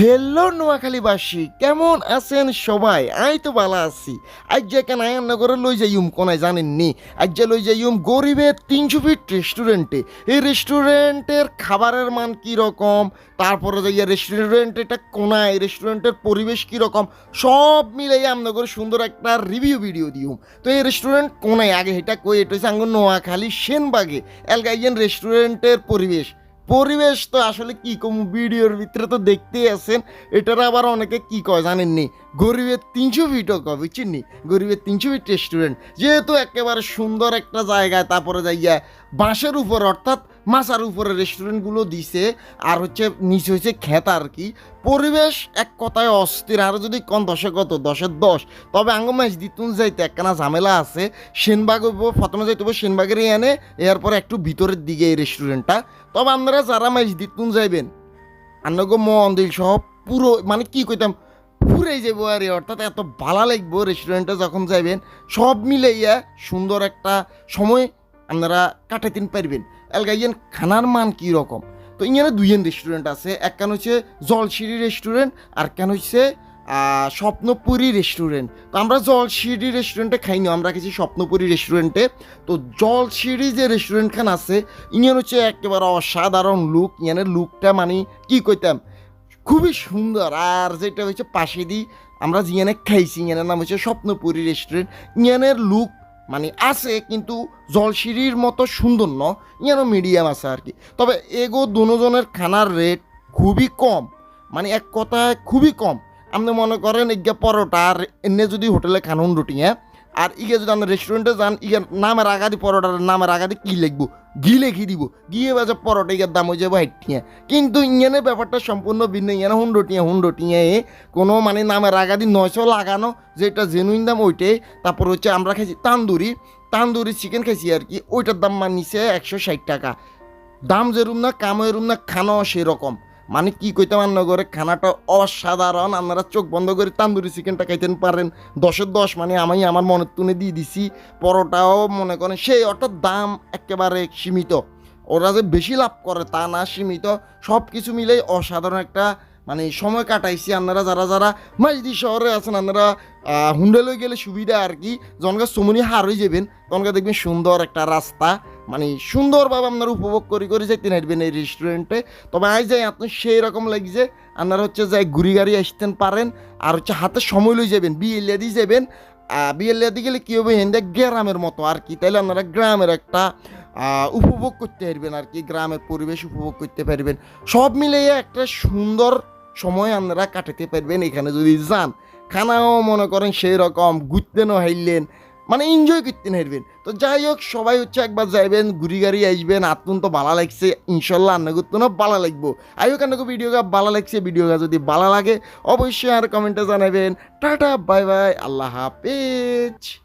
Hello নোয়াখালীবাসী, কেমন আছেন সবাই? আই তো ভালো আছি। আজ যে কেন আয়ানগরে লই যাইম, কোনায় জানেননি? আজ যে লই যাইম গরিবের তিনশো ফিট রেস্টুরেন্টে এই রেস্টুরেন্টের খাবারের মান কি রকম তারপরে যাইয়া রেস্টুরেন্ট এটা কোনায় রেস্টুরেন্টের পরিবেশ কি রকম সব মিলাই আমনগর সুন্দর একটা রিভিউ ভিডিও দিউম। তো এই রেস্টুরেন্ট কোনায়? আগে এটা কই? এটা হচ্ছে আঙ্গ নোয়াখালী সেনবাগে, এলগাইয়েন রেস্টুরেন্টের পরিবেশ। পরিবেশ তো আসলে কি কম? ভিডিওর ভিতরে তো দেখতেই আছেন। এটার আবার অনেকে কি কয় জানেননি? গরিবের তিনশো ফিটও কয় বুঝছেননি গরিবের তিনশো ফিট রেস্টুরেন্ট যেহেতু একেবারে সুন্দর একটা জায়গায়, তারপরে যাইয়া বাঁশের উপর, অর্থাৎ মাছার উপরে রেস্টুরেন্টগুলো দিছে, আর হচ্ছে নিচে হচ্ছে খেত আর কি। পরিবেশ এক কথায় অস্থির, আর যদি কন দশে কত? দশের দশ। তবে আঙ্গ ম্যাচ দিতুন যাইতে একখানা ঝামেলা আছে। সেনবাগ প্রথমে যাইতে হইব সেনবাগের এনে, এরপরে একটু ভিতরের দিকে এই রেস্টুরেন্টটা তবে আপনারা যারা ম্যাচ দিতুন যাইবেন আন্নগো মন্দির সহ পুরো মানে কি কইতাম পুরাই যাব আর, অর্থাৎ এত ভালো লাগবো রেস্টুরেন্টে যখন যাইবেন, সব মিলাইয়া সুন্দর একটা সময় আপনারা কাটাইতেন পারবেন। এলগাইয়েন খানার মান কী রকম? তো ইঞ্জানে দুইজন রেস্টুরেন্ট আছে, এক কেন হচ্ছে জলশিরি রেস্টুরেন্ট আর কেন হচ্ছে স্বপ্নপুরি রেস্টুরেন্ট তো আমরা জলশিরি রেস্টুরেন্টে খাইনি, আমরা গেছি স্বপ্নপুরি রেস্টুরেন্টে তো জলশিরি যে রেস্টুরেন্ট খান আছে ইঞ্জান হচ্ছে একেবারে অসাধারণ লুক ইয়ানের লুকটা মানে কি কইতাম? খুবই সুন্দর, আর যেটা হচ্ছে পাশে দিই আমরা জিয়ানে খাইছি ইয়ানের নাম হচ্ছে স্বপ্নপুরি রেস্টুরেন্ট ইয়ানের লুক মানে আছে, কিন্তু জলসিঁড়ির মতো সুন্দর ন। ইয়ানো মিডিয়াম আছে আর কি। তবে এগো দুজনের খানার রেট খুবই কম। মানে এক কথায় খুবই কম। আপনি মনে করেন এগিয়া পরোটা আর এনে যদি হোটেলে খানুন রুটি হ্যাঁ? আর ইগে যদি আপনি রেস্টুরেন্টে যান, ইগে নামের আগাদি পরোটার নামের আগাদি কি লিখব? ঘি লেখি দিব। গিয়ে বাজে পরোটা, ইগার দাম হয়ে যাব হাইটিয়া কিন্তু ইংনে ব্যাপারটা সম্পূর্ণ ভিন্ন। ইংনে হুন্ডটিয়া হুন্ডটিয়া এ কোনো মানে নামের আগাদি নয়শো লাগানো, যেটা জেনুইন দাম ওইটাই। তারপর হচ্ছে আমরা খাইছি তান্দুরি। তান্দুরি চিকেন খাইছি আর কি। ওইটার দাম মানিছে একশো ষাট টাকা। দাম যেরুম না কাম এরুম না খানো সেরকম। মানে কি কইতাম নগরে? খানাটা অসাধারণ। আপনারা চোখ বন্ধ করে তান্দুরি চিকেনটা খাইতেন পারেন। দশের দশ মানে আমি আমার মনের তুনে দিয়ে দিছি। পরোটাও মনে করেন সেই অর্থাৎ দাম একেবারে সীমিত। ওরা যে বেশি লাভ করে তা না, সীমিত। সব কিছু মিলেই অসাধারণ একটা মানে সময় কাটাইছি আপনারা যারা যারা মাইদি শহরে আছেন, আপনারা হুন্ডেলে গেলে সুবিধা আর কি। জনকে চমনি হার হয়ে যাবেন তখনকে দেখবেন সুন্দর একটা রাস্তা। মানে সুন্দরভাবে আপনারা উপভোগ করে করে যাইতে নাইবেন এই রেস্টুরেন্টে তবে আজ যাই, আপনি সেই রকম লাগছে, আপনারা হচ্ছে যাই ঘুরি গাড়ি আসতেন পারেন, আর হচ্ছে হাতে সময় লই যাবেন বিয়েলিয়া দিয়ে যাবেন। বিয়েলিয়া দিয়ে গেলে কী হবে হেন্দে গ্রামের মতো আর কি, তাইলে আপনারা গ্রামের একটা উপভোগ করতে পারবেন আর কি, গ্রামের পরিবেশ উপভোগ করতে পারবেন। সব মিলিয়ে একটা সুন্দর সময় আপনারা কাটাতে পারবেন এখানে যদি যান। খানাও মনে করেন সেই রকম ঘুরতেনও হাইলেন মানে এনজয় করতে হারবেন তো যাই হোক, সবাই হচ্ছে একবার যাইবেন, ঘুরি গাড়ি আসবেন আত্মন তো ভালো লাগছে, ইনশাল্লাহ আন্না করতেনও ভালো লাগবো। আই হোক ভিডিও গা ভালো লাগছে ভিডিও গা যদি ভালো লাগে, অবশ্যই আর কমেন্টে জানাবেন। টাটা বাই বাই আল্লাহ হাফেজ।